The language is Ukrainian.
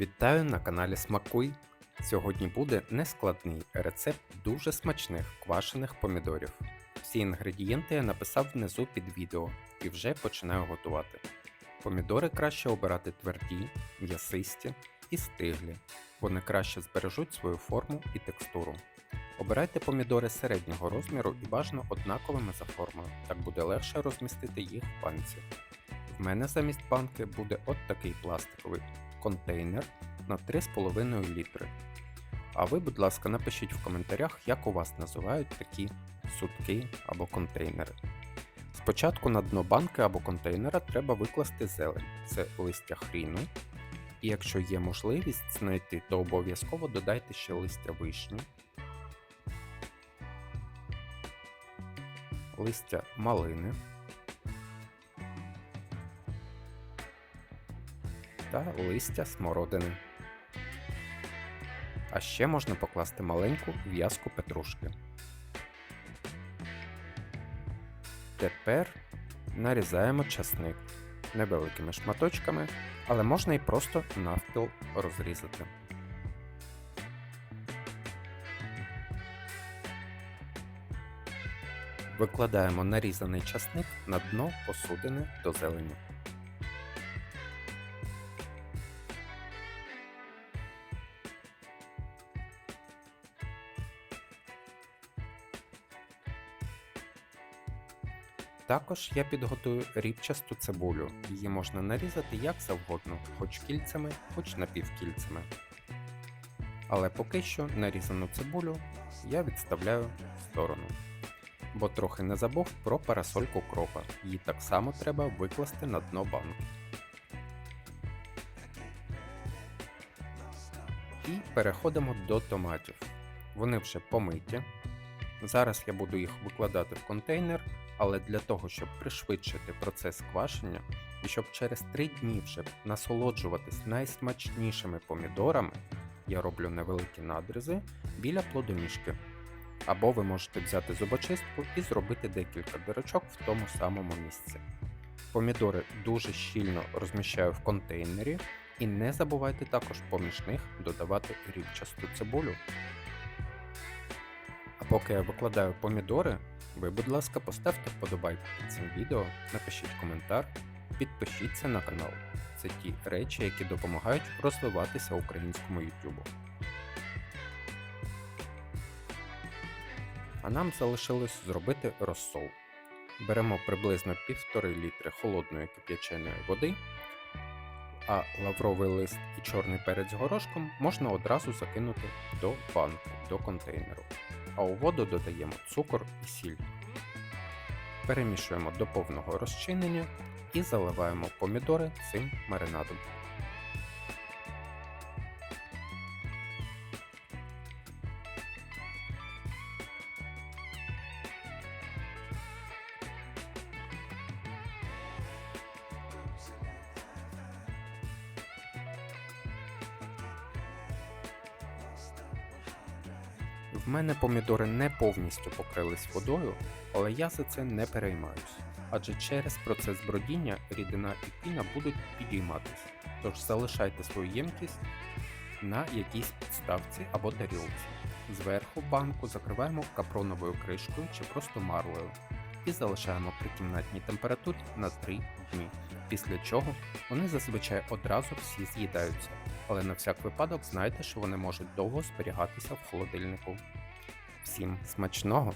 Вітаю на каналі Смакуй. Сьогодні буде нескладний рецепт дуже смачних квашених помідорів. Всі інгредієнти я написав внизу під відео і вже починаю готувати. Помідори краще обирати тверді, м'ясисті і стиглі. Вони краще збережуть свою форму і текстуру. Обирайте помідори середнього розміру і бажано однаковими за формою, так буде легше розмістити їх в банці. В мене замість банки буде от такий пластиковий контейнер на 3,5 літри. А ви, будь ласка, напишіть в коментарях, як у вас називають такі сутки або контейнери. Спочатку на дно банки або контейнера треба викласти зелень, це листя хріну. І якщо є можливість знайти, то обов'язково додайте ще листя вишні, листя малини. Та листя смородини. А ще можна покласти маленьку в'язку петрушки. Тепер нарізаємо часник невеликими шматочками, але можна і просто навпіл розрізати. Викладаємо нарізаний часник на дно посудини до зелені. Також я підготую рібчасту цибулю. Її можна нарізати як завгодно, хоч кільцями, хоч напівкільцями. Але поки що нарізану цибулю я відставляю в сторону. Бо трохи не забув про парасольку кропа. Її так само треба викласти на дно банки. І переходимо до томатів. Вони вже помиті. Зараз я буду їх викладати в контейнер, але для того, щоб пришвидшити процес квашення і щоб через 3 дні вже насолоджуватись найсмачнішими помідорами, я роблю невеликі надрізи біля плодоніжки. Або ви можете взяти зубочистку і зробити декілька дирочок в тому самому місці. Помідори дуже щільно розміщаю в контейнері і не забувайте також поміж них додавати рівчасту цибулю. А поки я викладаю помідори, ви, будь ласка, поставте вподобайку під цим відео, напишіть коментар, підпишіться на канал. Це ті речі, які допомагають розвиватися українському YouTube. А нам залишилось зробити розсол. Беремо приблизно 1,5 літри холодної кип'яченої води, а лавровий лист і чорний перець з горошком можна одразу закинути до банки, до контейнеру а у воду додаємо цукор і сіль. Перемішуємо до повного розчинення і заливаємо помідори цим маринадом. В мене помідори не повністю покрились водою, але я за це не переймаюсь, адже через процес бродіння рідина і піна будуть підійматися, тож залишайте свою ємкість на якійсь підставці або тарілці. Зверху банку закриваємо капроновою кришкою чи просто марлею і залишаємо при кімнатній температурі на 3 дні, після чого вони зазвичай одразу всі з'їдаються, але на всяк випадок знайте, що вони можуть довго зберігатися в холодильнику. Всім смачного!